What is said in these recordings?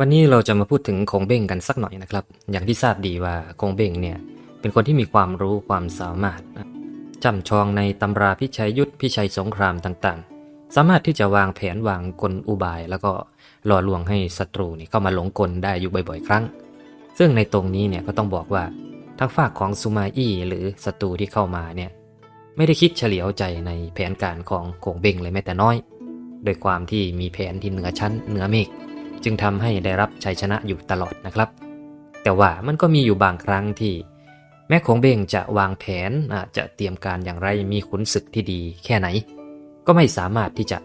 วันนี้เราจะมาพูดถึงคงเบ้งกันสักหน่อยนะครับ อย่างที่ทราบดีว่าคงเบ้งเนี่ยเป็นคนที่มีความรู้ความสามารถจำชองในตำราพิชัยยุทธพิชัยสงครามต่างๆ สามารถที่จะวางแผนวางกลอุบาย แล้วก็หล่อลวงให้ศัตรูนี่เข้ามาหลงกลได้อยู่บ่อย ๆ ครั้ง ซึ่งในตรงนี้เนี่ยก็ต้องบอกว่าทางฝากของซูมาอี้หรือศัตรูที่เข้ามาเนี่ยไม่ได้คิดเฉลียวใจในแผนการของคงเบ้งเลยแม้แต่น้อย โดยความที่มีแผนที่เหนือชั้นเหนือเมฆ จึงทำให้ได้รับชัยชนะอยู่ตลอดนะครับ แต่ว่ามันก็มีอยู่บางครั้งที่ แม้คงเบงจะวางแผนอาจจะเตรียมการอย่างไรมีขุนศึกที่ดีแค่ไหน ก็ไม่สามารถที่จะ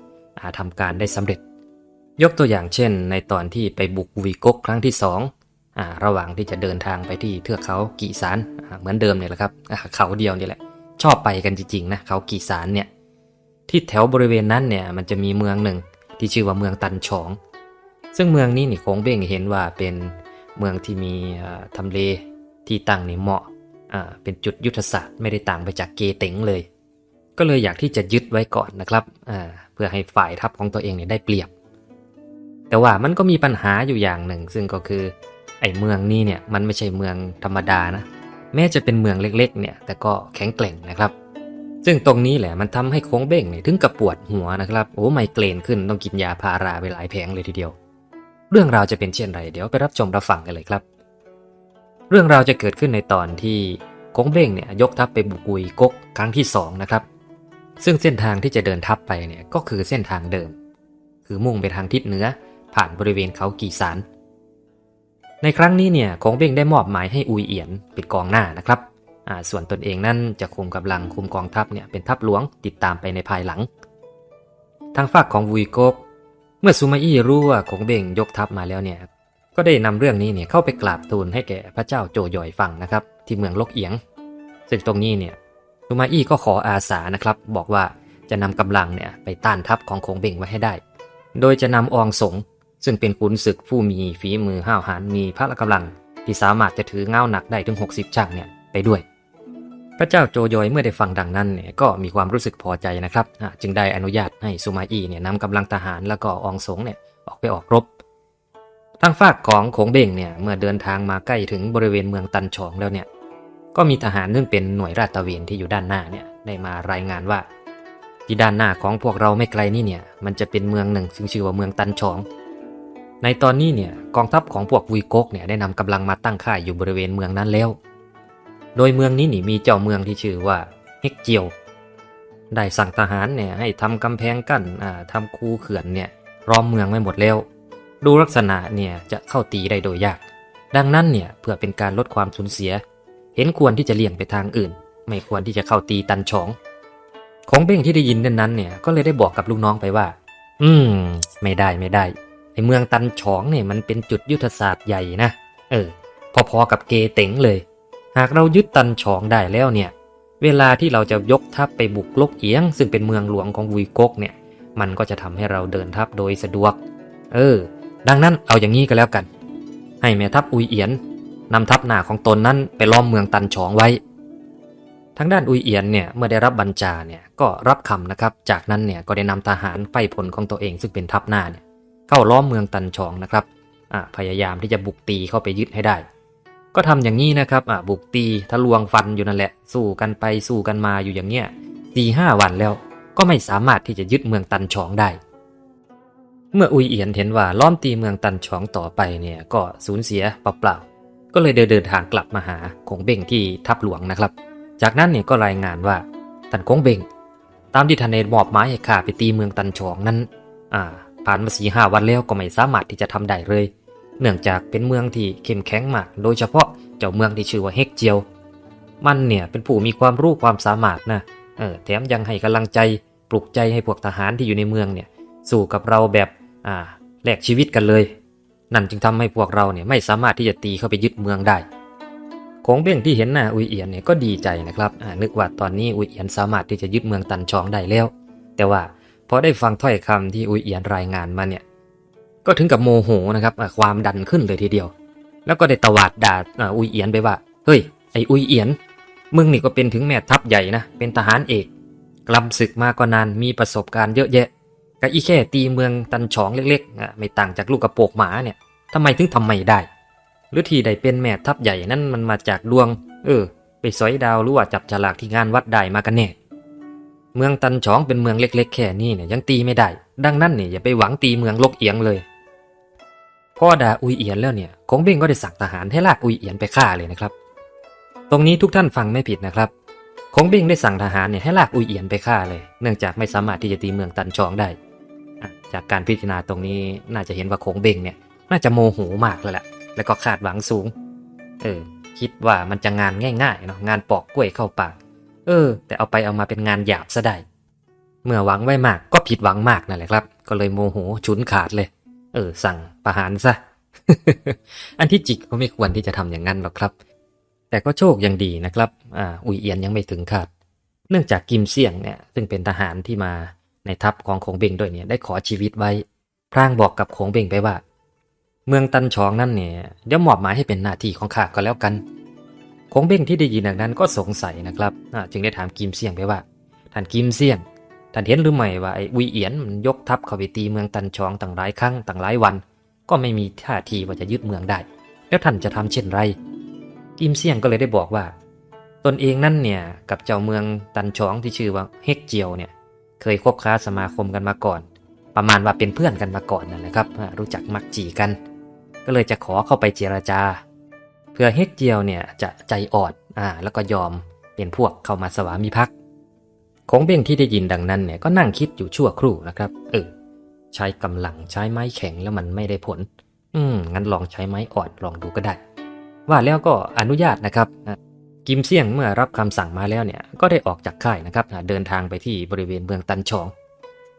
าทำการได้สำเร็จ ยกตัวอย่างเช่น ในตอนที่ไปบุกวีกกครั้งที่สองระหว่างที่จะเดินทางไปที่เทือกเขากีสานเหมือนเดิมเนี่ยแหละครับเขาเดียวนี่แหละ ชอบไปกันจริงๆนะเขากีสานเนี่ยที่แถวบริเวณนั้นเนี่ยมันจะมีเมืองหนึ่งที่ชื่อว่าเมืองตันฉอง ซึ่งเมืองนี้นี่คงเบ้งเห็นว่าเป็นเมืองที่มีอ่าทำเลที่ตั้งนี่เหมาะเป็นจุดยุทธศาสตร์ไม่ได้ต่างไปจากเกเต็งเลย ก็เลยอยากที่จะยึดไว้ก่อนนะครับเพื่อให้ฝ่ายทัพของตัวเองเนี่ยได้เปรียบ แต่ว่ามันก็มีปัญหาอยู่อย่างหนึ่ง ซึ่งก็คือไอ้เมืองนี้เนี่ยมันไม่ใช่เมืองธรรมดานะแม้จะเป็นเมืองเล็กๆเนี่ยแต่ก็แข็งแกร่งนะครับ ซึ่งตรงนี้แหละมันทำให้โค้งเบ้งเนี่ยถึงกับปวดหัวนะครับโอ้ไมเกรนขึ้นต้องกินยาพาราไปหลายแผงเลยทีเดียว เรื่องราวจะเป็นเช่นไรเดี๋ยวไปรับชมรับฟังกันเลยครับ เรื่องราวจะเกิดขึ้นในตอนที่โค้งเบ้งเนี่ยยกทัพไปบุกุยกกครั้งที่สองนะครับซึ่งเส้นทางที่จะเดินทัพไปเนี่ยก็คือเส้นทางเดิม คือมุ่งไปทางทิศเหนือผ่านบริเวณเขากีสานในครั้งนี้เนี่ยโค้งเบ้งได้มอบหมายให้อุยเอียนป็นกองหน้านะครับอ่าส่วนตนเองนั่นจะคุมกำลังคุมกองทัพเนี่ยเป็นทัพหลวงติดตามไปในภายหลัง ทางฝากของวุยโกก เมื่อซูมาอี้รู้ว่าคงเบ่งยกทัพมาแล้วเนี่ย ก็ได้นำเรื่องนี้เนี่ยเข้าไปกราบทูลให้แก่พระเจ้าโจยอยฟังนะครับ ที่เมืองลกเอียง ซึ่งตรงนี้เนี่ยซูมาอี้ก็ขออาสานะครับ บอกว่าจะนำกำลังเนี่ยไปต้านทัพของคงเบ่งไว้ให้ได้ โดยจะนำอองสงซึ่งเป็นขุนศึกผู้มีฝีมือห้าวหาญมีพละกำลัง ที่สามารถจะถือเงาหนักได้ถึง 60ช่างเนี่ยไปด้วย พระเจ้าโจยอยเมื่อได้ฟังดังนั้นเนี่ยก็มีความรู้สึกพอใจนะครับ จึงได้อนุญาตให้ซูมาอีเนี่ยนำกำลังทหารแล้วก็อองสงเนี่ยออกไปออกรบ ทางฝากของโขงเบ่งเนี่ยเมื่อเดินทางมาใกล้ถึงบริเวณเมืองตันฉองแล้วเนี่ยก็มีทหารซึ่งเป็นหน่วยราชตระเวนที่อยู่ด้านหน้าเนี่ยได้มารายงานว่า ที่ด้านหน้าของพวกเราไม่ไกลนี่เนี่ยมันจะเป็นเมืองหนึ่งซึ่งชื่อว่าเมืองตันฉอง ในตอนนี้เนี่ยกองทัพของพวกวีโกกเนี่ยได้นำกำลังมาตั้งค่ายอยู่บริเวณเมืองนั้นแล้ว โดยเมืองนี้นี่มีเจ้าเมืองที่ชื่อว่าเฮกเจียว ได้สั่งทหารเนี่ยให้ทำกำแพงกั้นอ่าทำคูเขื่อนเนี่ยล้อมเมืองไว้หมดแล้ว ดูลักษณะเนี่ยจะเข้าตีได้โดยยาก ดังนั้นเนี่ยเพื่อเป็นการลดความสูญเสีย เห็นควรที่จะเลี่ยงไปทางอื่น ไม่ควรที่จะเข้าตีตันฉอง ของเบ้งที่ได้ยินนั้นเนี่ยก็เลยได้บอกกับลูกน้องไปว่า อืม ไม่ได้ไม่ได้ไอเมืองตันฉองเนี่ยมันเป็นจุดยุทธศาสตร์ใหญ่นะ เออ พอๆกับเกเต็งเลย หากเรายึดตันฉองได้แล้วเนี่ย เวลาที่เราจะยกทัพไปบุกลกเอียง ซึ่งเป็นเมืองหลวงของวุยกกเนี่ย มันก็จะทำให้เราเดินทัพโดยสะดวก เออ ดังนั้นเอาอย่างนี้ก็แล้วกัน ให้แม่ทัพอุยเอียนนำทัพหน้าของตนนั้นไปล้อมเมืองตันฉองไว้ ทางด้านอุยเอียนเนี่ยเมื่อได้รับบัญชาเนี่ยก็รับคำนะครับ จากนั้นเนี่ยก็ได้นำทหารไฟผลของตัวเองซึ่งเป็นทัพหน้าเนี่ยเข้าล้อมเมืองตันฉองนะครับพยายามที่จะบุกตีเข้าไปยึดให้ได้ ก็ทำอย่างนี้นะครับอ่าบุกตีทะลวงฟันอยู่นั่นแหละ สู้กันไปสู้กันมาอยู่อย่างเนี้ยสี่ห้าวันแล้ว ก็ไม่สามารถที่จะยึดเมืองตันฉองได้ เมื่ออุยเอียนเห็นว่าล้อมตีเมืองตันฉองต่อไปเนี่ยก็สูญเสียเปล่าๆก็เลยเดินเดินทางกลับมาหาคงเบ่งที่ทัพหลวงนะครับ จากนั้นเนี่ยก็รายงานว่าท่านคงเบ่ง ตามที่ท่านได้มอบหมายให้ข้าไปตีเมืองตันฉองนั้น อ่า ผ่านมาสี่ห้าวันแล้วก็ไม่สามารถที่จะทำได้เลย เนื่องจากเป็นเมืองที่เข้มแข็งมาก โดยเฉพาะเจ้าเมืองที่ชื่อว่าเฮกเจียว มันเนี่ยเป็นผู้มีความรู้ความสามารถนะเออแถมยังให้กำลังใจปลุกใจให้พวกทหารที่อยู่ในเมืองเนี่ยสู้กับเราแบบอ่าแลกชีวิตกันเลย นั่นจึงทำให้พวกเราเนี่ยไม่สามารถที่จะตีเข้าไปยึดเมืองได้คงเบ้งที่เห็นหน้าอุยเอียนเนี่ยก็ดีใจนะครับนึกว่าตอนนี้อุยเอียนสามารถที่จะยึดเมืองตันชองได้แล้ว แต่ว่าพอได้ฟังถ้อยคำที่อุยเอียนรายงานมาเนี่ย ก็ถึงกับโมโหนะครับความดันขึ้นเลยทีเดียว แล้วก็ได้ตวาดด่าอุยเอียนไปว่า เฮ้ย ไออุยเอียน มึงนี่ก็เป็นถึงแม่ทัพใหญ่นะ เป็นทหารเอก กลำศึกมาก็นาน มีประสบการณ์เยอะแยะก็อีแค่ตีเมืองตันฉองเล็กๆ ไม่ต่างจากลูกกระโปกหมาเนี่ยทำไมถึงทำไม่ได้ หรือที่ได้เป็นแม่ทัพใหญ่นั่นมันมาจากดวง เออ ไปสอยดาวหรือว่าจับฉลากที่งานวัดได้มากันแน่ เมืองตันฉองเป็นเมืองเล็ก ๆ แค่นี้เนี่ยยังตีไม่ได้ ดังนั้นเนี่ยอย่าไปหวังตีเมืองลกเอียงเลย พ่อด่าอุยเอียนแล้วเนี่ยคงเบ้งก็ได้สั่งทหารให้ลากอุยเอียนไปฆ่าเลยนะครับ ตรงนี้ทุกท่านฟังไม่ผิดนะครับคงเบ้งได้สั่งทหารเนี่ยให้ลากอุยเอียนไปฆ่าเลย เนื่องจากไม่สามารถที่จะตีเมืองตันชองได้ จากการพิจารณาตรงนี้น่าจะเห็นว่าคงเบ้งเนี่ยน่าจะโมโหมากแล้วแหละแล้วก็คาดหวังสูง เออ คิดว่ามันจะงานง่ายๆเนาะงานปอกกล้วยเข้าปากเออ แต่เอาไปเอามาเป็นงานหยาบซะได้ เมื่อหวังไว้มากก็ผิดหวังมากนั่นแหละครับ ก็เลยโมโหฉุนขาดเลย เออ สั่งประหารซะ อันที่จริงก็ไม่ควรที่จะทำอย่างนั้นหรอกครับ แต่ก็โชคยังดีนะครับ อ่า อุยเอียนยังไม่ถึงขาด เนื่องจากกิมเสี่ยงเนี่ย ซึ่งเป็นทหารที่มาในทัพของคงเบงด้วยเนี่ย ได้ขอชีวิตไว้ พรางบอกกับคงเบงไปว่า เมืองตันชองนั่นเนี่ย เดี๋ยวมอบหมายให้เป็นหน้าที่ของข้าก็แล้วกันคงเบ้งที่ได้ยินดังนั้นก็สงสัยนะครับจึงได้ถามกิมเสี่ยงไปว่า ท่านกิมเสี่ยง ท่านเห็นหรือไม่ว่าไอ้อุยเอียนมันยกทัพเข้าไปตีเมืองตันชองต่างหลายครั้งต่างหลายวัน ก็ไม่มีท่าทีว่าจะยึดเมืองได้ แล้วท่านจะทำเช่นไรกิมเสี่ยงก็เลยได้บอกว่า ตนเองนั่นเนี่ยกับเจ้าเมืองตันชองที่ชื่อว่าเฮกเจียวเนี่ยเคยคบค้าสมาคมกันมาก่อน ประมาณว่าเป็นเพื่อนกันมาก่อนนั่นแหละครับ รู้จักมักจีกัน ก็เลยจะขอเข้าไปเจรจา เพื่อเฮกเจียวเนี่ยจะใจอ่อนอ่าแล้วก็ยอมเป็นพวกเข้ามาสวามิภักดิ์ งเบ้งที่ได้ยินดังนั้นเนี่ยก็นั่งคิดอยู่ชั่วครู่นะครับ เออ ใช้กำลังใช้ไม้แข็งแล้วมันไม่ได้ผล อืม งั้นลองใช้ไม้อ่อนลองดูก็ได้ ว่าแล้วก็อนุญาตนะครับ กิมเสี่ยงเมื่อรับคำสั่งมาแล้วเนี่ย ก็ได้ออกจากค่ายนะครับ เดินทางไปที่บริเวณเมืองตันชอง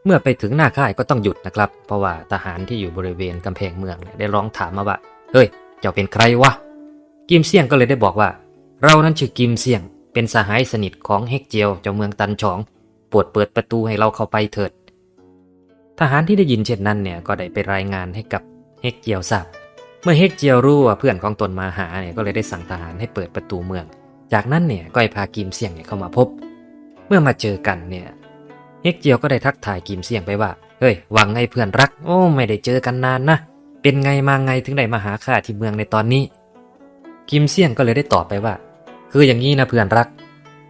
เมื่อไปถึงหน้าค่ายก็ต้องหยุดนะครับ เพราะว่าทหารที่อยู่บริเวณกำแพงเมืองได้ร้องถามมาว่า เฮ้ย เจ้าเป็นใครวะ กิมเสี่ยงก็เลยได้บอกว่า เรานั้นชื่อกิมเสี่ยง เป็นสหายสนิทของเฮกเจียวเจ้าเมืองตันชองโปรดเปิดประตูให้เราเข้าไปเถิด ทหารที่ได้ยินเช่นนั้นเนี่ยก็ได้ไปรายงานให้กับเฮกเจียวทราบ เมื่อเฮกเจียวรู้ว่าเพื่อนของตนมาหาเนี่ยก็เลยได้สั่งทหารให้เปิดประตูเมือง จากนั้นเนี่ยก็ให้พากิมเสี่ยงเนี่ยเข้ามาพบ เมื่อมาเจอกันเนี่ยเฮกเจียวก็ได้ทักทายกิมเสี่ยงไปว่า เฮ้ยหวังไงเพื่อนรัก โอ้ไม่ได้เจอกันนานนะ เป็นไงมาไงถึงได้มาหาข้าที่เมืองในตอนนี้ กิมเสี่ยงก็เลยได้ตอบไปว่า คืออย่างนี้นะเพื่อนรัก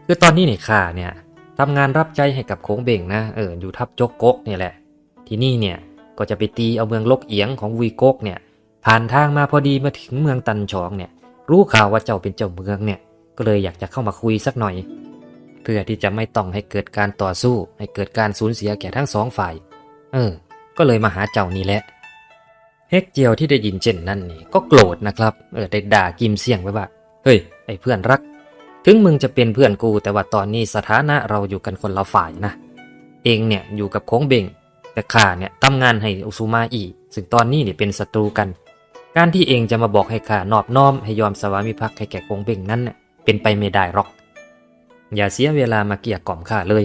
คือตอนนี้เนี่ยข้าเนี่ยทำงานรับใจให้กับโค้งเบ่งนะเอออยู่ทับจกกกเนี่ยแหละ ที่นี่เนี่ยก็จะไปตีเอาเมืองลกเอียงของวีโกกเนี่ย ผ่านทางมาพอดีมาถึงเมืองตันชองเนี่ย รู้ข่าวว่าเจ้าเป็นเจ้าเมืองเนี่ย ก็เลยอยากจะเข้ามาคุยสักหน่อย เพื่อที่จะไม่ต้องให้เกิดการต่อสู้ ให้เกิดการสูญเสียแก่ทั้งสองฝ่าย เออ ก็เลยมาหาเจ้านี่แหละเฮกเจียวที่ได้ยินเช่นนั้นนี่ก็โกรธนะครับ เออได้ด่ากิมเสียงไว้ว่า เฮ้ยไอ้เพื่อนรัก ถึงมึงจะเป็นเพื่อนกูแต่ว่าตอนนี้สถานะเราอยู่กันคนละฝ่ายนะ เองเนี่ยอยู่กับโค้งเบงแต่ข้าเนี่ยทำงานให้อุซุมาอีซึ่งตอนนี้เนี่ยเป็นศัตรูกัน การที่เองจะมาบอกให้ข้านอบน้อมให้ยอมสวามิภักดิ์ให้แก่โค้งเบงนั้นเนี่ยเป็นไปไม่ได้หรอก อย่าเสียเวลามาเกลี่ยกล่อมข้าเลย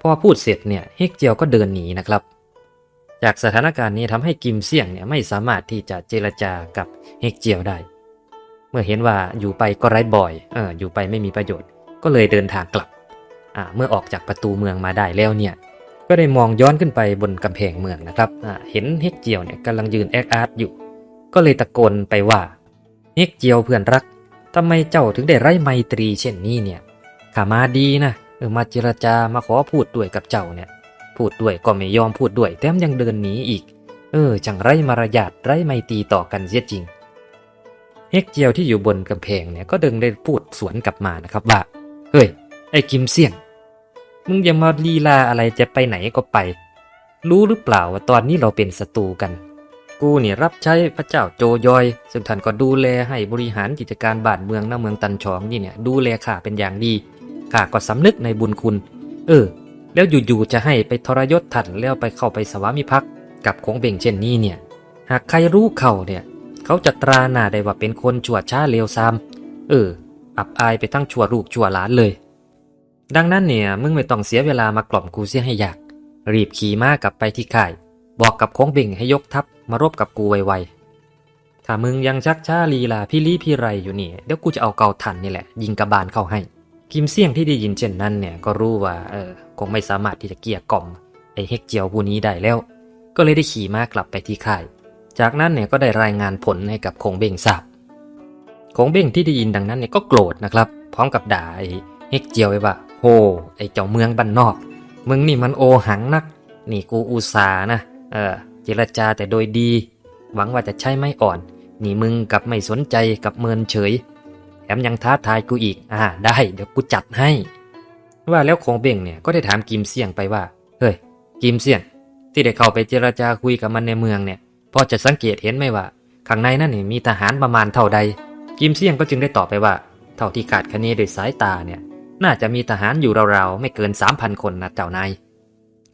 พอพูดเสร็จเนี่ยเฮกเจียวก็เดินหนีนะครับ จากสถานการณ์นี้ทำให้กิมเสี่ยงเนี่ยไม่สามารถที่จะเจรจากับเฮกเจียวได้ มื่อเห็นว่าอยู่ไปก็ไร้บ่อยเอออยู่ไปไม่มีประโยชน์ ก็เลยเดินทางกลับอ่าเมื่อออกจากประตูเมืองมาได้แล้วเนี่ย ก็ได้มองย้อนขึ้นไปบนกำแพงเมืองนะครับอ่าเห็นเฮกเจียวเนี่ยกำลังยืนแอคอาร์ตอยู่ ก็เลยตะโกนไปว่าเฮกเจียวเพื่อนรักทำไมเจ้าถึงได้ไร้ไมตรีเช่นนี้เนี่ยข้ามาดีนะเออมาเจรจามาขอพูดด้วยกับเจ้าเนี่ย พูดด้วยก็ไม่ยอมพูดด้วยแถมยังเดินหนีอีก เออจังไรมารยาทไรไมตรีต่อกันเสียจริง เฮกเจียวที่อยู่บนกำแพงเนี่ยก็ดึงได้พูดสวนกลับมานะครับว่า เฮ้ย ไอ้กิมเสี่ยงมึงอย่ามาลีลาอะไรจะไปไหนก็ไป รู้หรือเปล่าว่าตอนนี้เราเป็นศัตรูกัน กูเนี่ยรับใช้พระเจ้าโจยอย ซึ่งท่านก็ดูแลให้บริหารกิจการบ้านเมืองหน้าเมืองตันชองนี่เนี่ยดูแลข้าเป็นอย่างดี ข้าก็สำนึกในบุญคุณ เออ แล้วอยู่ๆจะให้ไปทรยศท่านแล้วไปเข้าไปสวามิภักดิ์กับคงเบ่งเช่นนี้เนี่ย หากใครรู้เขาเนี่ย เขาจะตราหน้าได้ว่าเป็นคนชั่วช้าเลวซามเออ อับอายไปทั้งชั่วลูกชั่วหลานเลย ดังนั้นเนี่ยมึงไม่ต้องเสียเวลามากล่อมกูเสียให้ยาก รีบขี่ม้ากลับไปที่ค่าย บอกกับโค้งเบ่งให้ยกทัพมารบกับกูไวๆ ถ้ามึงยังชักช้าลีลาพี่ลี้พี่ไรอยู่นี่เดี๋ยวกูจะเอาเกาทันนี่แหละ ยิงกระบาลเข้าให้ กิมเสี่ยงที่ได้ยินเช่นนั้นเนี่ยก็รู้ว่าเออคงไม่สามารถที่จะเกลี้ยกล่อมไอ้เฮกเจียวผู้นี้ได้แล้ว ก็เลยได้ขี่ม้ากลับไปที่ค่าย จากนั้นเนี่ยก็ได้รายงานผลให้กับคงเบ้งทราบคงเบ้งที่ได้ยินดังนั้นเนี่ยก็โกรธนะครับ พร้อมกับด่าไอ้เฮกเจียวไปว่าโหไอ้เจ้าเมืองบ้านนอก มึงนี่มันโอหังนัก นี่กูอุตส่าห์นะ เออเจรจาแต่โดยดี หวังว่าจะใช้ไม้อ่อน นี่มึงกับไม่สนใจกับเมินเฉยแถมยังท้าทายกูอีก อ่า ได้ เดี๋ยวกูจัดให้ ว่าแล้วคงเบ่งเนี่ยก็ได้ถามกิมเสี่ยงไปว่า เฮ้ย กิมเสี่ยง ที่ได้เข้าไปเจรจาคุยกับมันในเมืองเนี่ย พอจะสังเกตเห็นไหมว่าข้างในนั่นนี่มีทหารประมาณเท่าใด กิมเสี่ยงก็จึงได้ตอบไปว่า เท่าที่ขาดคะเนโดยสายตาเนี่ย น่าจะมีทหารอยู่ราวๆไม่เกิน 3,000 คนนะเจ้านาย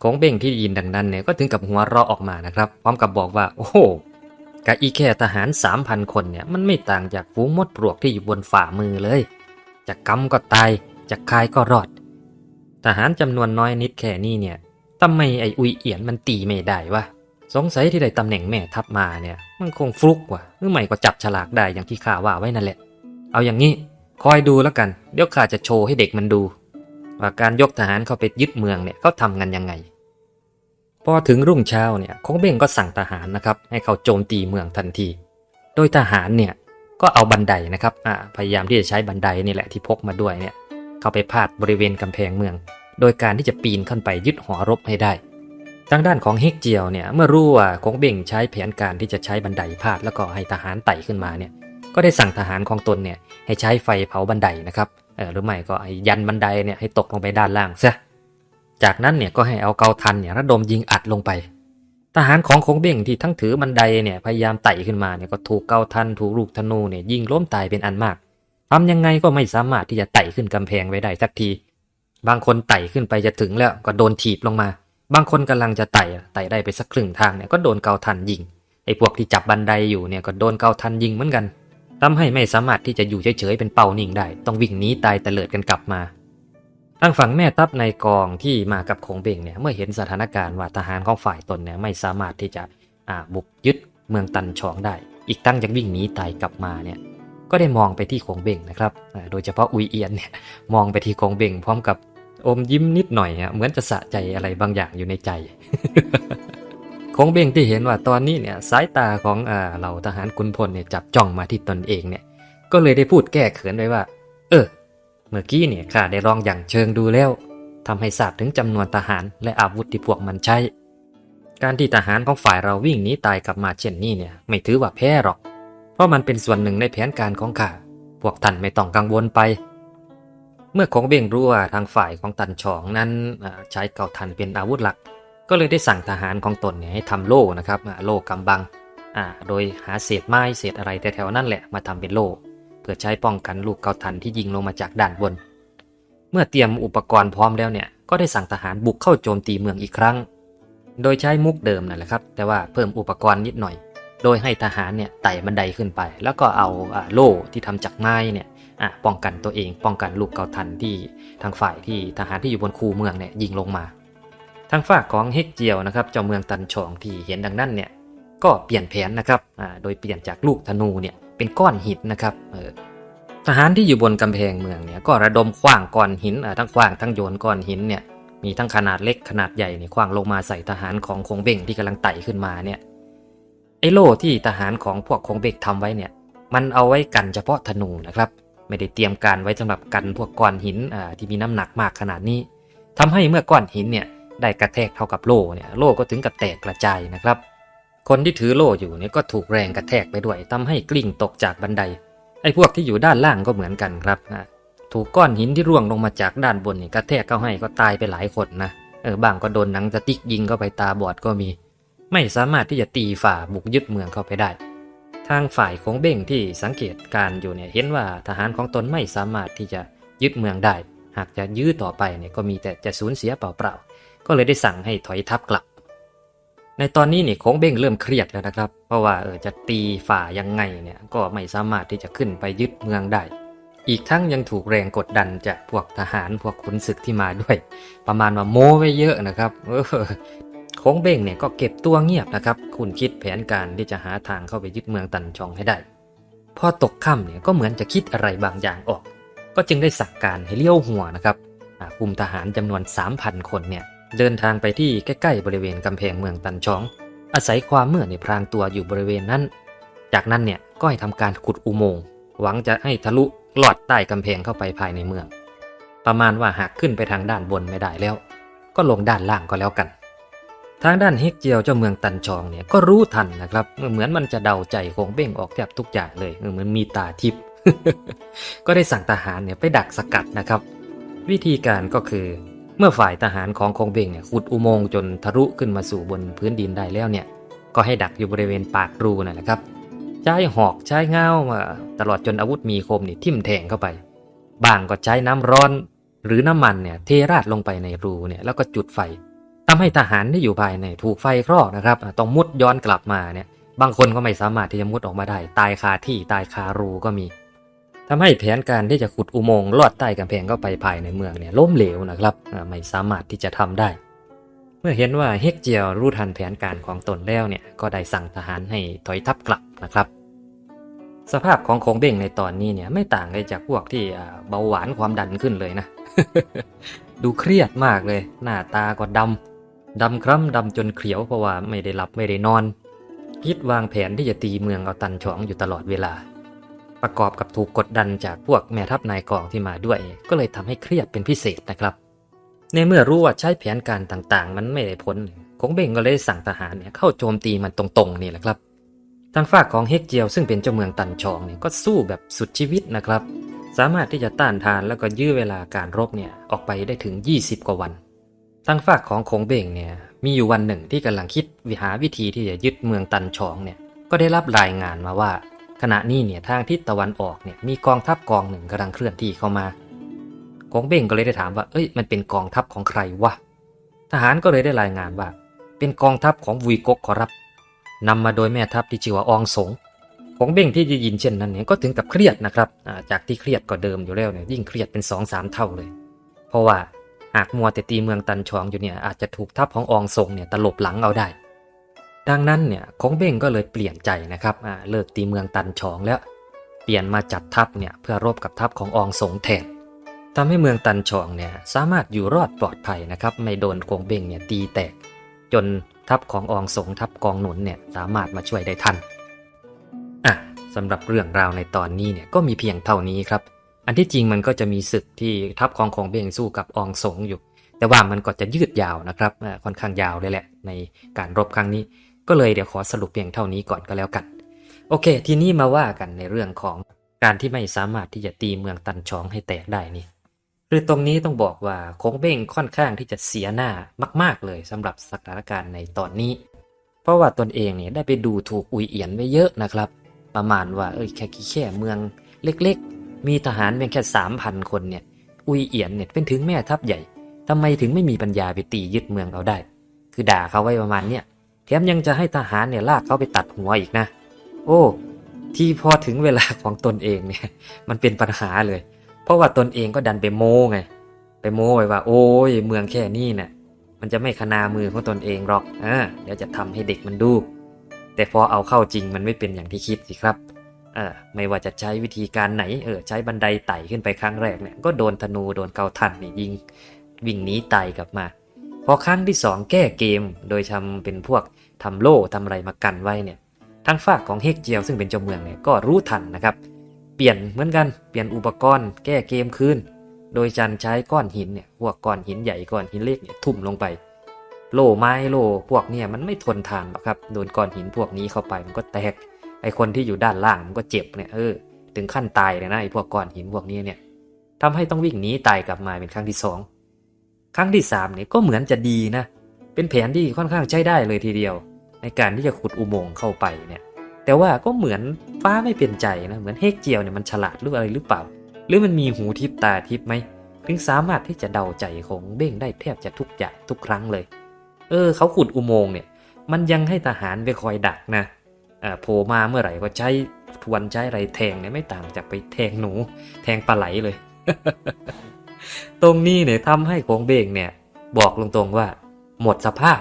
คงเบ่งที่ยินดังนั้นเนี่ยก็ถึงกับหัวเราะออกมานะครับ พร้อมกับบอกว่า โอ้โหกะอีแค่ทหาร 3,000 คนเนี่ยมันไม่ต่างจากฝูงมดปลวกที่อยู่บนฝ่ามือเลยจะกำก็ตายจะคายก็รอด ทหารจำนวนน้อยนิดแค่นี้เนี่ยทำไมไอ้อุยเอียนมันตีไม่ได้วะ สงสัยที่ได้ตำแหน่งแม่ทัพมาเนี่ย มันคงฟลุกว่ะหรือไม่ก็จับฉลากได้อย่างที่ข้าว่าไว้นั่นแหละ เอาอย่างนี้คอยดูแล้วกัน เดี๋ยวข้าจะโชว์ให้เด็กมันดู ว่าการยกทหารเข้าไปยึดเมืองเนี่ยเขาทำกันยังไง พอถึงรุ่งเช้าเนี่ยคงเบ้งก็สั่งทหารนะครับ ให้เขาโจมตีเมืองทันที โดยทหารเนี่ยก็เอาบันไดนะครับอ่าพยายามที่จะใช้บันไดนี่แหละที่พกมาด้วยเนี่ย เข้าไปพาดบริเวณกำแพงเมือง โดยการที่จะปีนขึ้นไปยึดหอรบให้ได้ ทางด้านของเฮกเจียวเนี่ยเมื่อรู้ว่าคงเบ่งใช้แผนการที่จะใช้บันไดพาดแล้วก็ให้ทหารไต่ขึ้นมาเนี่ยก็ได้สั่งทหารของตนเนี่ยให้ใช้ไฟเผาบันไดนะครับเออหรือไม่ก็ให้ยันบันไดเนี่ยให้ตกลงไปด้านล่างซะจากนั้นเนี่ยก็ให้เอาเกาทันเนี่ยระดมยิงอัดลงไป ทหารของคงเบ่งที่ทั้งถือบันไดเนี่ยพยายามไต่ขึ้นมาเนี่ยก็ถูกเกาทันถูกลูกธนูเนี่ยยิงล้มตายเป็นอันมากทำยังไงก็ไม่สามารถที่จะไต่ขึ้นกำแพงไว้ได้สักที บางคนไต่ขึ้นไปจะถึงแล้วก็โดนถีบลงมา บางคนกำลังจะไต่ไต่ได้ไปสักครึ่งทางเนี่ยก็โดนเกาทันยิงไอ้พวกที่จับบันไดอยู่เนี่ยก็โดนเกาทันยิงเหมือนกันทำให้ไม่สามารถที่จะอยู่เฉยๆเป็นเป่านิ่งได้ ต้องวิ่งหนีตายตะเลิดกันกลับมาทางฝั่งแม่ทัพในกองที่มากับคงเบ่งเนี่ยเมื่อเห็นสถานการณ์ว่าทหารของฝ่ายตนเนี่ยไม่สามารถที่จะอ่าบุกยึดเมืองตันชองได้ อีกตั้งยังวิ่งหนีตายกลับมาเนี่ยก็ได้มองไปที่คงเบ่งนะครับ โดยเฉพาะอุยเอียนเนี่ยมองไปที่คงเบ่งพร้อมกับ อมยิ้มนิดหน่อยฮะเหมือนจะสะใจอะไรบางอย่างอยู่ในใจคงเบ่งที่เห็นว่าตอนนี้เนี่ยสายตาของอ่าเหล่าทหารกุนพลเนี่ยจับจ้องมาที่ตนเองเนี่ย ก็เลยได้พูดแก้เขินไว้ว่า เออ เมื่อกี้เนี่ยข้าได้ลองอย่างเชิงดูแล้วทำให้ทราบถึงจำนวนทหารและอาวุธที่พวกมันใช้ การที่ทหารของฝ่ายเราวิ่งหนีตายกลับมาเช่นนี้เนี่ย ไม่ถือว่าแพ้หรอก เพราะมันเป็นส่วนหนึ่งในแผนการของข้าพวกท่านไม่ต้องกังวลไป เมื่อคงเบ่งรู้ว่าทางฝ่ายของตันฉองนั้นใช้เก่าทันเป็นอาวุธหลัก ก็เลยได้สั่งทหารของตนเนี่ยให้ทำโล่นะครับโล่กำบังโดยหาเศษไม้เศษอะไรแถวๆนั่นแหละมาทำเป็นโล่เพื่อใช้ป้องกันลูกเกาทันที่ยิงลงมาจากด้านบน เมื่อเตรียมอุปกรณ์พร้อมแล้วเนี่ยก็ได้สั่งทหารบุกเข้าโจมตีเมืองอีกครั้ง โดยใช้มุกเดิมนั่นแหละครับ แต่ว่าเพิ่มอุปกรณ์นิดหน่อย โดยให้ทหารเนี่ยไต่บันไดขึ้นไป แล้วก็เอาอ่าโล่ที่ทำจากไม้เนี่ย อะป้องกันตัวเอง ป้องกันลูกเกาทันที่ทางฝ่ายที่ทหารที่อยู่บนคูเมืองเนี่ยยิงลงมา ทางฝ่ายของเฮกเจียวนะครับเจ้าเมืองตันชองที่เห็นดังนั้นเนี่ยก็เปลี่ยนแผนนะครับอ่าโดยเปลี่ยนจากลูกธนูเนี่ยเป็นก้อนหินนะครับเออทหารที่อยู่บนกำแพงเมืองเนี่ยก็ระดมขว้างก้อนหินอ่าทั้งขว้างทั้งโยนก้อนหินเนี่ยมีทั้งขนาดเล็กขนาดใหญ่เนี่ยขว้างลงมาใส่ทหารของคงเบ่งที่กำลังไต่ขึ้นมาเนี่ยไอ้โล่ที่ทหารของพวกคงเบ่งทำไว้เนี่ย มันเอาไว้กันเฉพาะธนูนะครับ ไม่ได้เตรียมการไว้สำหรับกันพวกก้อนหินที่มีน้ำหนักมากขนาดนี้ทำให้เมื่อก้อนหินเนี่ยได้กระแทกเท่ากับโล่เนี่ยโล่ก็ถึงกับแตกกระจายนะครับ คนที่ถือโล่อยู่เนี่ยก็ถูกแรงกระแทกไปด้วยทำให้กลิ้งตกจากบันไดไอ้พวกที่อยู่ด้านล่างก็เหมือนกันครับถูกก้อนหินที่ร่วงลงมาจากด้านบนนี่กระแทกเข้าให้ก็ตายไปหลายคนนะเออบางก็โดนหนังสติ๊กยิงเข้าไปตาบอดก็มี ไม่สามารถที่จะตีฝ่าบุกยึดเมืองเข้าไปได้ ทางฝ่ายของเบ้งที่สังเกตการอยู่เนี่ยเห็นว่าทหารของตนไม่สามารถที่จะยึดเมืองได้ หากจะยื้อต่อไปเนี่ยก็มีแต่จะสูญเสียเปล่าๆ ก็เลยได้สั่งให้ถอยทัพกลับ ในตอนนี้เนี่โค้งเบ้งเริ่มเครียดแล้วนะครับ เพราะว่าเออจะตีฝ่ายังไงเนี่ยก็ไม่สามารถที่จะขึ้นไปยึดเมืองได้ อีกทั้งยังถูกแรงกดดันจากพวกทหารพวกขุนศึกที่มาด้วย ประมาณว่าโม้ไว้เยอะนะครับ โค้งเบ้งเนี่ยก็เก็บตัวเงียบนะครับ คุณคิดแผนการที่จะหาทางเข้าไปยึดเมืองตันชองให้ได้ พอตกค่ำเนี่ยก็เหมือนจะคิดอะไรบางอย่างออก ก็จึงได้สั่งการให้เลี้ยวหัวนะครับอ่าคุมทหารจำนวน 3,000 คนเนี่ยเดินทางไปที่ใกล้ๆบริเวณกำแพงเมืองตันชอง อาศัยความมืดเนี่ยพรางตัวอยู่บริเวณนั้น จากนั้นเนี่ยก็ให้ทำการขุดอุโมงค์หวังจะให้ทะลุลอดใต้กำแพงเข้าไปภายในเมือง ประมาณว่าหากขึ้นไปทางด้านบนไม่ได้แล้ว ก็ลงด้านล่างก็แล้วกัน ทางด้านเฮกเจียวเจ้าเมืองตันชองเนี่ยก็รู้ทันนะครับเหมือนมันจะเดาใจคงเบ้งออกแทบทุกอย่างเลยเหมือนมีตาทิพย์ก็ได้สั่งทหารเนี่ยไปดักสกัดนะครับ วิธีการก็คือ เมื่อฝ่ายทหารของคงเบ้งเนี่ยขุดอุโมงค์จนทะลุขึ้นมาสู่บนพื้นดินได้แล้วเนี่ย ก็ให้ดักอยู่บริเวณปากรูนั่นแหละครับใช้หอกใช้เงามาตลอดจนอาวุธมีคมนี่ทิ่มแทงเข้าไปบางก็ใช้น้ำร้อน หรือน้ำมันเนี่ยเทราดลงไปในรูเนี่ยแล้วก็จุดไฟ ทำให้ทหารที่อยู่ภายในถูกไฟคลอกนะครับต้องมุดย้อนกลับมาเนี่ยบางคนก็ไม่สามารถที่จะมุดออกมาได้ ตายคาที่ตายคารูก็มีทำให้แผนการที่จะขุดอุโมงค์ลอดใต้กำแพงเข้าไปภายในเมืองเนี่ยล้มเหลวนะครับไม่สามารถที่จะทำได้ เมื่อเห็นว่าเฮกเจียวรู้ทันแผนการของตนแล้วเนี่ยก็ได้สั่งทหารให้ถอยทัพกลับนะครับสภาพของคงเบ้งในตอนนี้เนี่ยไม่ต่างเลยจากพวกที่เบาหวานความดันขึ้นเลยนะ ดูเครียดมากเลย หน้าตาก็ดำ ดำคล้ำดำจนเขียวเพราะว่าไม่ได้หลับไม่ได้นอน คิดวางแผนที่จะตีเมืองเอาตันฉองอยู่ตลอดเวลา ประกอบกับถูกกดดันจากพวกแม่ทัพนายกองที่มาด้วย ก็เลยทำให้เครียดเป็นพิเศษนะครับ ในเมื่อรู้ว่าใช้แผนการต่างๆ มันไม่ได้ผลคงเบ่งก็เลยสั่งทหารเนี่ยเข้าโจมตีมันตรงๆนี่แหละครับ ทางฝาของเฮกเจียวซึ่งเป็นเจ้าเมืองตันชองเนี่ยก็สู้แบบสุดชีวิตนะครับ สามารถที่จะต้านทานแล้วก็ยื้อเวลาการรบเนี่ยออกไปได้ถึง 20 กว่าวัน ทางฝากของคงเบ่งเนี่ยมีอยู่วันหนึ่งที่กำลังคิดวิหาวิธีที่จะยึดเมืองตันชองเนี่ยก็ได้รับรายงานมาว่า ขณะนี้เนี่ยทางทิศตะวันออกเนี่ยมีกองทัพกองหนึ่งกำลังเคลื่อนที่เข้ามากงเบ่งก็เลยได้ถามว่าเอ้ยมันเป็นกองทัพของใครวะทหารก็เลยได้รายงานว่า เป็นกองทัพของวุยกกขอรับนำมาโดยแม่ทัพที่ชื่อว่าอองสงกงเบ่งที่ได้ยินเช่นนั้นเนี่ยก็ถึงกับเครียดนะครับจากที่เครียดก็เดิมอยู่แล้วเนี่ยยิ่งเครียดเป็น2อสามเท่าเลย เพราะว่า หากมัวแต่ตีเมืองตันชองอยู่เนี่ยอาจจะถูกทัพของอองสงเนี่ยตลบหลังเอาได้ ดังนั้นเนี่ยคงเบ้งก็เลยเปลี่ยนใจนะครับเลิกตีเมืองตันชองแล้ว เปลี่ยนมาจัดทัพเนี่ยเพื่อรบกับทัพของอองสงแทนทำให้เมืองตันชองเนี่ยสามารถอยู่รอดปลอดภัยนะครับไม่โดนกงเบงเนี่ยตีแตก จนทัพของอองสงทัพกองหนุนเนี่ยสามารถมาช่วยได้ทันอะสำหรับเรื่องราวในตอนนี้เนี่ยก็มีเพียงเท่านี้ครับ อันที่จริงมันก็จะมีศึกที่ทัพของกองเบงสู้กับอองสงอยู่ แต่ว่ามันก็จะยืดยาวนะครับค่อนข้างยาวเลยแหละ ในการรบครั้งนี้ ก็เลยเดี๋ยวขอสรุปเพียงเท่านี้ก่อนก็แล้วกัน โอเค ทีนี้มาว่ากันในเรื่องของการที่ไม่สามารถที่จะตีเมืองตันชองให้แตกได้นี่คือตรงนี้ต้องบอกว่าคงเบ้งค่อนข้างที่จะเสียหน้ามาก ๆ เลยสำหรับสถานการณ์ในตอนนี้ เพราะว่าตนเองเนี่ยได้ไปดูถูกอุยเอียนไว้เยอะนะครับ ประมาณว่าเอ้ยแค่แค่เมืองเล็ก มีทหารเพียงแค่สามพันคนเนี่ย อุยเอียนเนี่ยเป็นถึงแม่ทัพใหญ่ทำไมถึงไม่มีปัญญาไปตียึดเมืองเราได้ คือด่าเขาไว้ประมาณเนี่ยแถมยังจะให้ทหารเนี่ยลากเขาไปตัดหัวอีกนะ โอ้ ที่พอถึงเวลาของตนเองเนี่ย มันเป็นปัญหาเลย เพราะว่าตนเองก็ดันไปโม้ไง ไปโม้ไว้ว่า โอ้ยเมืองแค่นี้เนี่ยมันจะไม่ขนามือของตนเองหรอกอ่าเดี๋ยวจะทำให้เด็กมันดู แต่พอเอาเข้าจริงมันไม่เป็นอย่างที่คิดสิครับ ออไม่ว่าจะใช้วิธีการไหนเออใช้บันไดไต่ขึ้นไปครั้งแรกเนี่ยก็โดนธนูโดนเกาทันนี่ยิงวิ่งหนีตายกลับมาพอครั้งที่สองแก้เกมโดยทำเป็นพวกทำโล่ทำอะไรมากันไว้เนี่ยทางฝากของเฮกเจียวซึ่งเป็นเจ้าเมืองเนี่ยก็รู้ทันนะครับ เปลี่ยนเหมือนกันเปลี่ยนอุปกรณ์ แก้เกมคืนโดยจันใช้ก้อนหินเนี่ยพวกก้อนหินใหญ่ก้อนหินเล็กเนี่ยทุ่มลงไป โล่ไม้โล่พวกเนี่ยมันไม่ทนทานหรอกครับโดนก้อนหินพวกนี้เข้าไปมันก็แตก ไอคนที่อยู่ด้านล่างมันก็เจ็บเนี่ยเออถึงขั้นตายเลยนะไอพวกก้อนหินพวกนี้เนี่ยทำให้ต้องวิ่งหนีตายกลับมาเป็นครั้งที่สองครั้งที่สามเนี่ยก็เหมือนจะดีนะ เป็นแผนที่ค่อนข้างใช้ได้เลยทีเดียว ในการที่จะขุดอุโมงค์เข้าไปเนี่ยแต่ว่าก็เหมือนฟ้าไม่เป็นใจนะเหมือนเฮกเจียวเนี่ยมันฉลาดหรืออะไรหรือเปล่า หรือมันมีหูทิพตาทิพไหมถึงสามารถที่จะเดาใจของเบ้งได้แทบจะทุกอย่างทุกครั้งเลย เออ เขาขุดอุโมงค์เนี่ย มันยังให้ทหารไปคอยดักนะ โผล่มาเมื่อไหร่ก็ใช้ทวนใช้อะไรแทงเนี่ยไม่ต่างจากไปแทงหนู แทงปลาไหลเลย ตรงนี้เนี่ยทำให้ของเบงเนี่ย บอกตรงๆว่า หมดสภาพ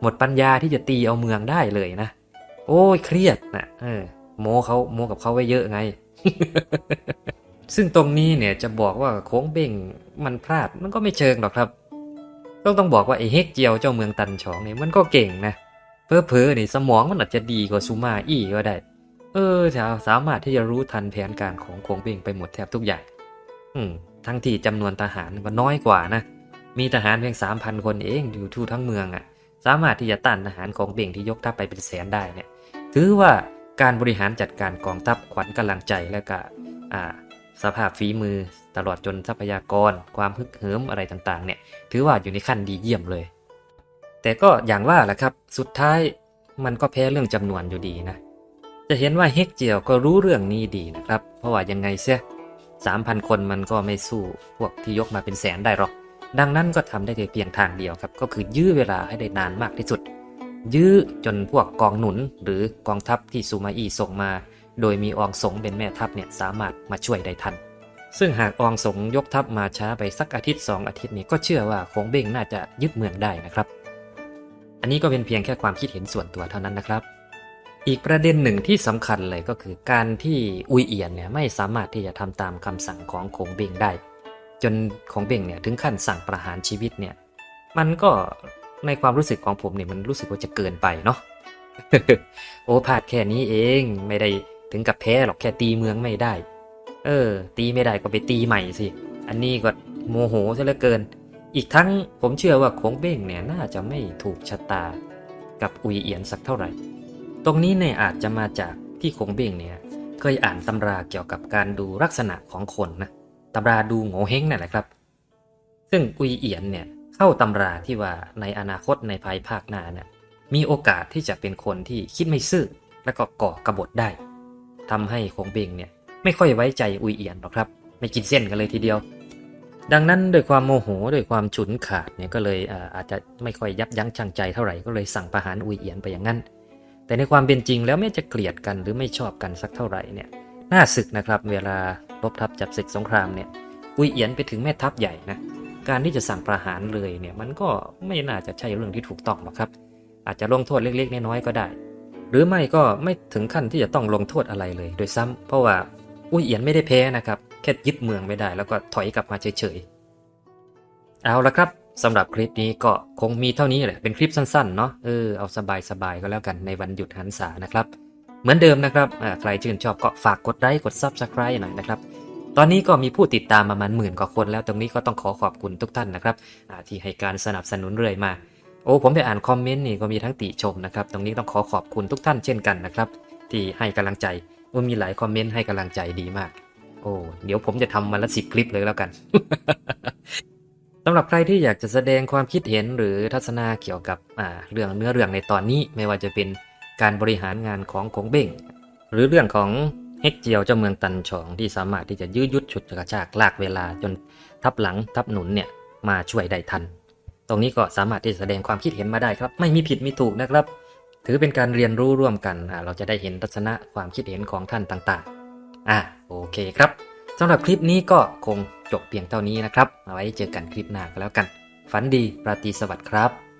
หมดปัญญาที่จะตีเอาเมืองได้เลยนะ โอ้ยเครียดนะเออโมเขาโมกับเขาไว้เยอะไง ซึ่งตรงนี้เนี่ยจะบอกว่าโค้งเบ่งมันพลาดมันก็ไม่เชิงหรอกครับ ต้องต้องบอกว่าไอ้เฮกเจียวเจ้าเมืองตันฉองเนี่ยมันก็เก่งนะ เเพอๆนี่สมองมันอาจจะดีกว่าซูมาอี้ก็ได้ เออจะสามารถที่จะรู้ทันแผนการของคงเบ่งไปหมดแทบทุกอย่าง อืม ทั้งที่จำนวนทหารก็น้อยกว่านะ มีทหารเพียงสามพันคนเองอยู่ทั่วทั้งเมืองอะ่ะ สามารถที่จะต้านทหารของเบ่งที่ยกทัพไปเป็นแสนได้เนี่ย ถือว่าการบริหารจัดการกองทัพขวัญกำลังใจและก็อ่าสภาพฝีมือตลอดจนทรัพยากร ความฮึกเหิมอะไรต่างๆ เนี่ย ถือว่าอยู่ในขั้นดีเยี่ยมเลย แต่ก็อย่างว่าแหละครับ สุดท้ายมันก็แพ้เรื่องจำนวนอยู่ดีนะ จะเห็นว่าเฮกเจียวก็รู้เรื่องนี้ดีนะครับ เพราะว่ายังไงเสียสามพันคนมันก็ไม่สู้พวกที่ยกมาเป็นแสนได้หรอก ดังนั้นก็ทำได้เพียงทางเดียวครับ ก็คือยื้อเวลาให้ได้นานมากที่สุด ยื้อจนพวกกองหนุนหรือกองทัพที่ซูมาอีส่งมา โดยมีอองสงเป็นแม่ทัพเนี่ยสามารถมาช่วยได้ทัน ซึ่งหากอองสงยกทัพมาช้าไปสักอาทิตย์สองอาทิตย์นี้ก็เชื่อว่าคงเบ้งน่าจะยึดเมืองได้นะครับ อันนี้ก็เป็นเพียงแค่ความคิดเห็นส่วนตัวเท่านั้นนะครับ อีกประเด็นหนึ่งที่สำคัญเลยก็คือการที่อุยเอียนเนี่ยไม่สามารถที่จะทำตามคำสั่งของคงเบงได้ จนคงเบงเนี่ยถึงขั้นสั่งประหารชีวิตเนี่ย มันก็ในความรู้สึกของผมเนี่ยมันรู้สึกว่าจะเกินไปเนาะโอ้พลาดแค่นี้เองไม่ได้ถึงกับแพ้หรอกแค่ตีเมืองไม่ได้ เออ ตีไม่ได้ก็ไปตีใหม่สิ อันนี้ก็โมโหซะเหลือเกิน อีกทั้งผมเชื่อว่าคงเบ้งเนี่ยน่าจะไม่ถูกชะตากับอุยเอียนสักเท่าไหร่ ตรงนี้เนี่ยอาจจะมาจากที่คงเบ้งเนี่ยเคยอ่านตำราเกี่ยวกับการดูลักษณะของคนนะตำราดูโง่เฮงนั่นแหละครับ ซึ่งอุยเอียนเนี่ยเข้าตำราที่ว่าในอนาคตในภายภาคหน้าเนี่ยมีโอกาสที่จะเป็นคนที่คิดไม่ซื่อและก็ก่อกบฏได้ทำให้คงเบ้งเนี่ยไม่ค่อยไว้ใจอุยเอียนหรอกครับ ไม่กินเส้นกันเลยทีเดียว ดังนั้นด้วยความโมโหด้วยความฉุนขาดเนี่ยก็เลยอาจจะไม่ค่อยยับยั้งชั่งใจเท่าไหร่ก็เลยสั่งประหารอุยเอียนไปอย่างนั้น แต่ในความเป็นจริงแล้วไม่จะเกลียดกันหรือไม่ชอบกันสักเท่าไหร่เนี่ยน่าศึกนะครับเวลารบทัพจับศึกสงครามเนี่ยอุยเอียนไปถึงแม่ทัพใหญ่นะการที่จะสั่งประหารเลยเนี่ยมันก็ไม่น่าจะใช่เรื่องที่ถูกต้องหรอกครับ อาจจะลงโทษเล็กๆน้อยๆก็ได้ หรือไม่ก็ไม่ถึงขั้นที่จะต้องลงโทษอะไรเลยโดยซ้ำเพราะว่าอุยเอียนไม่ได้แพ้นะครับ แค่ยึดเมืองไม่ได้แล้วก็ถอยกลับมาเฉยๆ เอาละครับสำหรับคลิปนี้ก็คงมีเท่านี้แหละ เป็นคลิปสั้นๆ เนาะเออเอาสบายๆ ก็แล้วกันในวันหยุดหันษานะครับ เหมือนเดิมนะครับใครชื่นชอบก็ฝากกดไลค์กด Subscribe หน่อยนะครับ ตอนนี้ก็มีผู้ติดตามประมาณหมื่นกว่าคนแล้วตรงนี้ก็ต้องขอขอบคุณทุกท่านนะครับที่ให้การสนับสนุนเรื่อยมา โอ้ผมได้อ่านคอมเมนต์นี่ก็มีทั้งติชมนะครับ ตรงนี้ต้องขอขอบคุณทุกท่านเช่นกันนะครับ ที่ให้กำลังใจว่ามีหลายคอมเมนต์ให้กำลังใจดีมาก โอ้เดี๋ยวผมจะทำวันละสิบคลิปเลยแล้วกันสำหรับใครที่อยากจะแสดงความคิดเห็นหรือทัศนาเกี่ยวกับเรื่องเนื้อเรื่องในตอนนี้ไม่ว่าจะเป็นการบริหารงานของคงเบ้งหรือเรื่องของเฮกเจียวเจ้าเมืองตันชองที่สามารถที่จะยื้อยุดฉุดกระชากลากเวลาจนทับหลังทับหนุนเนี่ยมาช่วยได้ทัน ตรงนี้ก็สามารถที่จะแสดงความคิดเห็นมาได้ครับ ไม่มีผิดมีถูกนะครับ ถือเป็นการเรียนรู้ร่วมกันเราจะได้เห็นทัศนะความคิดเห็นของท่านต่างๆ อะโอเคครับสำหรับคลิปนี้ก็คงจบเพียงเท่านี้นะครับ เอาไว้เจอกันคลิปหน้าก็แล้วกัน ฝันดี ราตรีสวัสดิ์ครับ